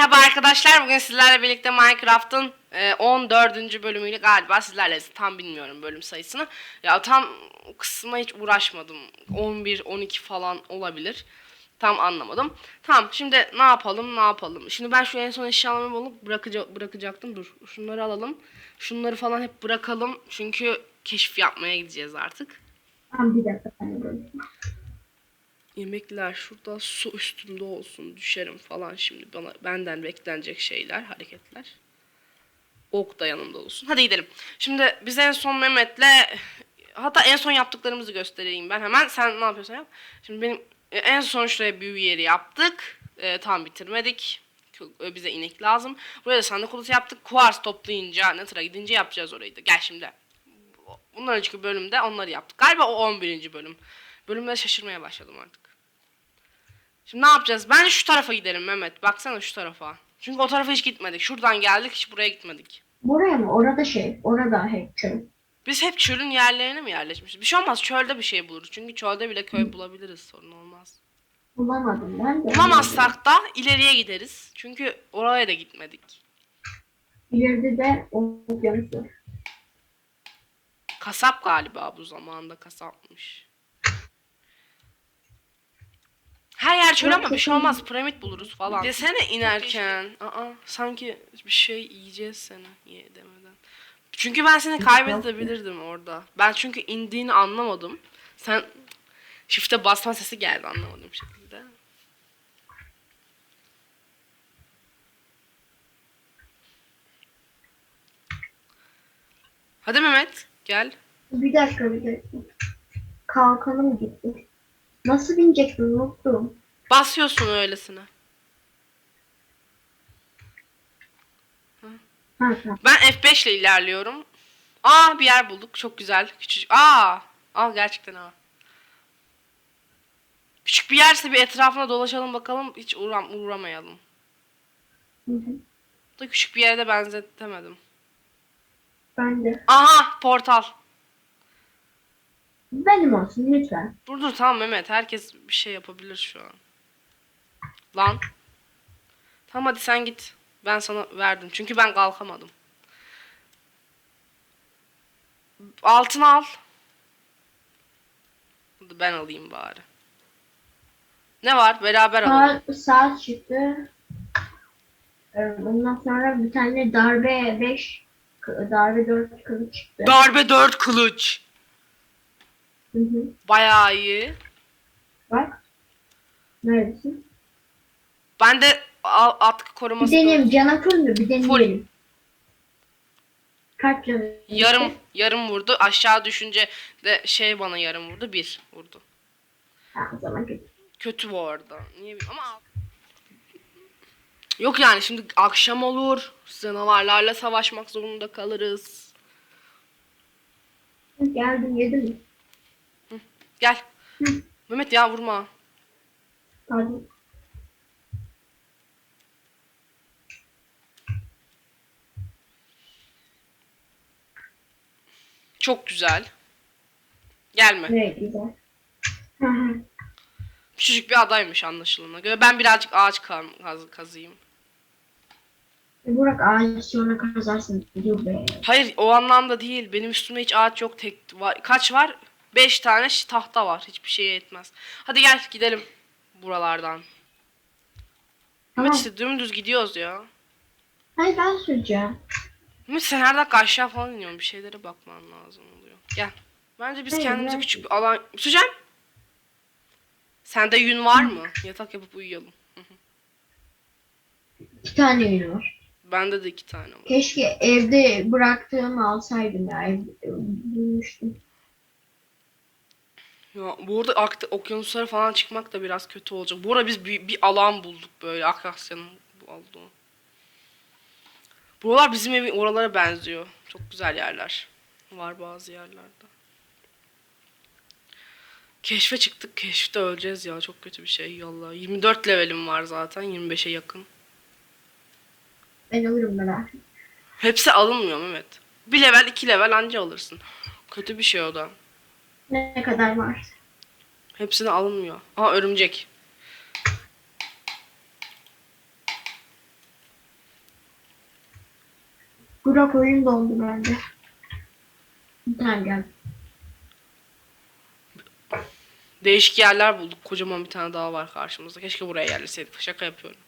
Merhaba arkadaşlar. Bugün sizlerle birlikte Minecraft'ın e, 14. bölümüyle galiba sizlerle tam bilmiyorum bölüm sayısını. Ya tam kısma hiç uğraşmadım. 11, 12 falan olabilir. Tam anlamadım. Tamam şimdi ne yapalım ne yapalım. Şimdi ben şu en son eşyalarımı bulup bırakaca bırakacaktım. Dur şunları alalım. Şunları falan hep bırakalım. Çünkü keşif yapmaya gideceğiz artık. Tamam bir dakika. Yemekler şurada su üstünde olsun düşerim falan şimdi bana benden beklenecek şeyler hareketler. Ok da yanımda olsun. Hadi gidelim. Şimdi biz en son Mehmet'le hatta en son yaptıklarımızı göstereyim ben hemen. Sen ne yapıyorsan yap. Şimdi benim e, en son şuraya büyü yeri yaptık. E, tam bitirmedik. E, Bize inek lazım. Buraya da sandık odası yaptık. Kuars toplayınca, Nether'a gidince yapacağız orayı da. Gel şimdi. Bundan önceki bölümde onları yaptık. Galiba o 11. bölüm. Bölümde şaşırmaya başladım artık. Şimdi ne yapacağız? Bence şu tarafa gidelim Mehmet. Baksana şu tarafa. Çünkü o tarafa hiç gitmedik. Şuradan geldik hiç buraya gitmedik. Buraya mı? Orada şey. Orada hep köy. Biz hep çölün yerlerine mi yerleşmişiz? Bir şey olmaz çölde bir şey buluruz. Çünkü çölde bile köy bulabiliriz. Sorun olmaz. Bulamadım ben de. Bulamazsak da ileriye gideriz. Çünkü oraya da gitmedik. İleride de okyanus var. Kasap galiba bu zamanda kasapmış. Her yer çöl ama bir şey olmaz. Piramit buluruz falan. Desene inerken. Aa, sanki bir şey yiyeceğiz seni ye demeden. Çünkü ben seni kaybedebilirdim orada. Ben çünkü indiğini anlamadım. Sen shift'e basma sesi geldi anlamadığım şekilde. Hadi Mehmet gel. Bir dakika bir dakika. Kalkanım gitti. Nasıl bineceksin unuttum. Basıyorsun öylesine. Ha. Ben F5 ile ilerliyorum. Aa bir yer bulduk. Çok güzel. Küçücük. Aa. Al gerçekten ha. Küçük bir yerse bir etrafına dolaşalım bakalım. Hiç uğram uğramayalım. Hı hı. Da küçük bir yere de benzetemedim. Ben de. Aha portal. Benim olsun lütfen. Dur dur tamam Mehmet. Herkes bir şey yapabilir şu an. Lan. Tamam hadi sen git. Ben sana verdim. Çünkü ben kalkamadım. Altını al. Hadi ben alayım bari. Ne var? Beraber alalım. Saat, saat çıktı. Ee, Ondan sonra bir tane darbe 5 darbe 4 kılıç çıktı. Darbe 4 kılıç. Hı hı. Bayağı iyi. Bak. Neredesin? Ben de a- atkı Bir koruması deneyim. Cana full mü? Bir deneyelim. Kaç canı? yarım yarım vurdu. Aşağı düşünce de şey bana yarım vurdu. Bir vurdu. Ha, o zaman kötü. Kötü bu arada. Niye bileyim ama Yok yani şimdi akşam olur. Canavarlarla savaşmak zorunda kalırız. Geldim yedim. Gel. Hı. Mehmet ya vurma. Pardon. Çok güzel. Gelme. Evet güzel. Hı hı. Küçücük bir adaymış anlaşılana göre. Ben birazcık ağaç kaz- kaz- kazıyım. Burak ağacı sonra kazarsın. Dur be. Hayır o anlamda değil. Benim üstümde hiç ağaç yok. Tek var. Kaç var? Beş tane tahta var. Hiçbir şeye yetmez. Hadi gel gidelim buralardan. Tamam. Mehmet işte dümdüz gidiyoruz ya. Hayır ben süreceğim. Mehmet sen her dakika aşağı falan iniyorsun. Bir şeylere bakman lazım oluyor. Gel. Bence biz Hayır, kendimize ben- küçük bir alan... Sücan! Sende yün var mı? Yatak yapıp uyuyalım. İki tane yün var. Bende de iki tane var. Keşke evde bıraktığımı alsaydım ya. Evde bulmuştum. Ya bu arada akta, okyanuslara falan çıkmak da biraz kötü olacak. Bu arada biz bir, bir alan bulduk böyle Akasya'nın olduğu. Buralar bizim evin oralara benziyor. Çok güzel yerler. Var bazı yerlerde. Keşfe çıktık. Keşifte öleceğiz ya. Çok kötü bir şey. Yallah. 24 levelim var zaten. 25'e yakın. Ben alırım etme. Hepsi alınmıyor Mehmet. Bir level, iki level anca alırsın. Kötü bir şey o da. Ne kadar var? Hepsini alınmıyor. Aha örümcek. Burak oyun doldu bende. Bir tane geldi. Değişik yerler bulduk. Kocaman bir tane daha var karşımızda. Keşke buraya yerleşseydik. Şaka yapıyorum.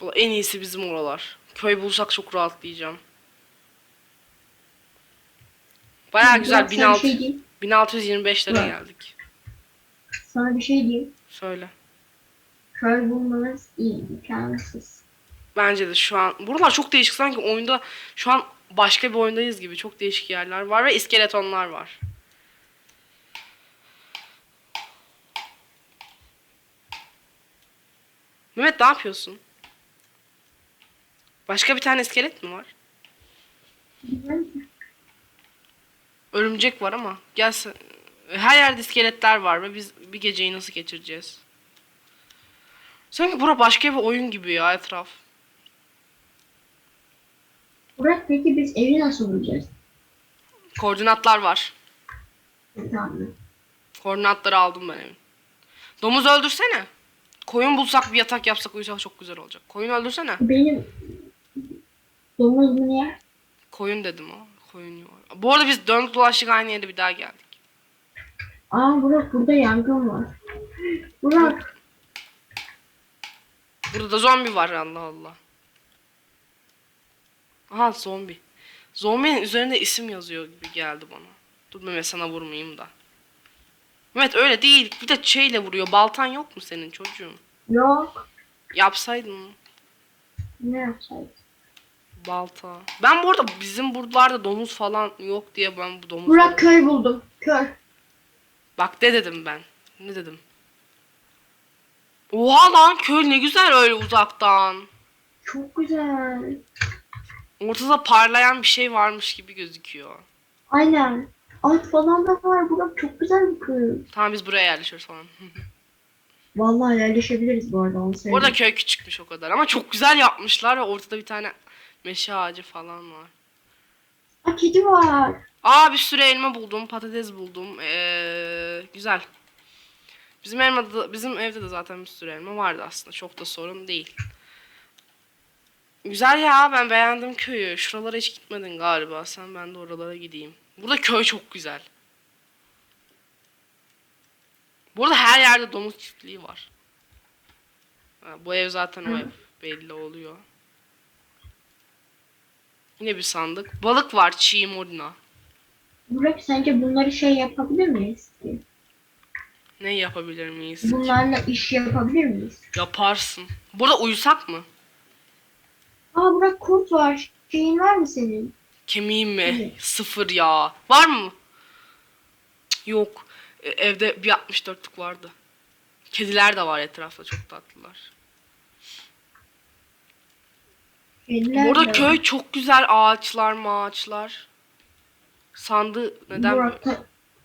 Bu en iyisi bizim oralar. Köy bulsak çok rahatlayacağım. Baya güzel. Burak, sana bir 1600, şey diyeyim. 1625 lira geldik. Sana bir şey diyeyim. Söyle. Köy bulmanız iyi, imkansız. Bence de şu an. Buralar çok değişik. Sanki oyunda şu an başka bir oyundayız gibi. Çok değişik yerler var ve iskeletonlar var. Mehmet ne yapıyorsun? Başka bir tane iskelet mi var? Ki. Örümcek var ama gel sen- her yerde iskeletler var ve biz bir geceyi nasıl geçireceğiz? Sanki bura başka bir oyun gibi ya etraf. Burak peki biz evi nasıl bulacağız? Koordinatlar var. Tamam. Koordinatları aldım ben evin. Domuz öldürsene. Koyun bulsak bir yatak yapsak uyusak çok güzel olacak. Koyun öldürsene. Benim domuz mu yer? Koyun dedim o. Koyun yok. Bu arada biz döndük dolaştık aynı yere bir daha geldik. Aa Burak burada yangın var. Burak Burada da zombi var Allah Allah. Aha zombi. Zombinin üzerinde isim yazıyor gibi geldi bana. Dur Mehmet sana vurmayayım da. Mehmet öyle değil. Bir de şeyle vuruyor. Baltan yok mu senin çocuğum? yok. Yapsaydın. Ne yapacağız? Balta. Ben bu arada bizim buralarda domuz falan yok diye ben bu domuz... Burak köy buldum. Köy. Bak ne dedim ben? Ne dedim? Oha lan köy ne güzel öyle uzaktan. Çok güzel. Ortada parlayan bir şey varmış gibi gözüküyor. Aynen. At falan da var. Burak çok güzel bir köy. Tamam biz buraya yerleşiyoruz falan. Vallahi yerleşebiliriz bu arada onu Bu arada köy küçükmüş o kadar ama çok güzel yapmışlar ve ortada bir tane meşe ağacı falan var. Aa kedi var. Aa bir sürü elma buldum, patates buldum. Ee, güzel. Bizim elmada, bizim evde de zaten bir sürü elma vardı aslında. Çok da sorun değil. Güzel ya ben beğendim köyü. Şuralara hiç gitmedin galiba. Sen ben de oralara gideyim. Burada köy çok güzel. Burada her yerde domuz çiftliği var. Ha, bu ev zaten o ev belli oluyor. Yine bir sandık. Balık var çiğ morina. Burak sence bunları şey yapabilir miyiz? ki? Ne yapabilir miyiz? Bunlarla iş yapabilir miyiz? Yaparsın. Burada uyusak mı? Aa Burak kurt var. Şeyin var mı senin? Kemiğim mi? Evet. Sıfır ya. Var mı? Cık, Yok. E, Evde bir 64'lük vardı. Kediler de var etrafta çok tatlılar. Kediler Burada de var. köy çok güzel ağaçlar mağaçlar. Sandı neden böyle? Burak,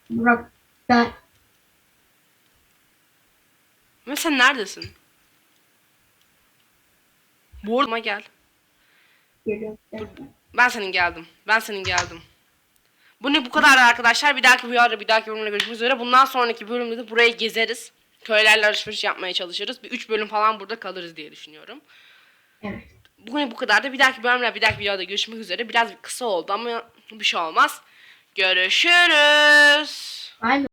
Burak ben Ve sen neredesin? Bu arada gel. geliyorum. Ben senin geldim. Ben senin geldim. Bu ne bu kadar arkadaşlar. Bir dahaki videoda bir dahaki bölümde görüşmek üzere. Bundan sonraki bölümde de burayı gezeriz. Köylerle alışveriş yapmaya çalışırız. Bir 3 bölüm falan burada kalırız diye düşünüyorum. Evet. Bugün bu kadar da bir dahaki bölümle bir dahaki videoda görüşmek üzere. Biraz kısa oldu ama bir şey olmaz. Görüşürüz. Aynen.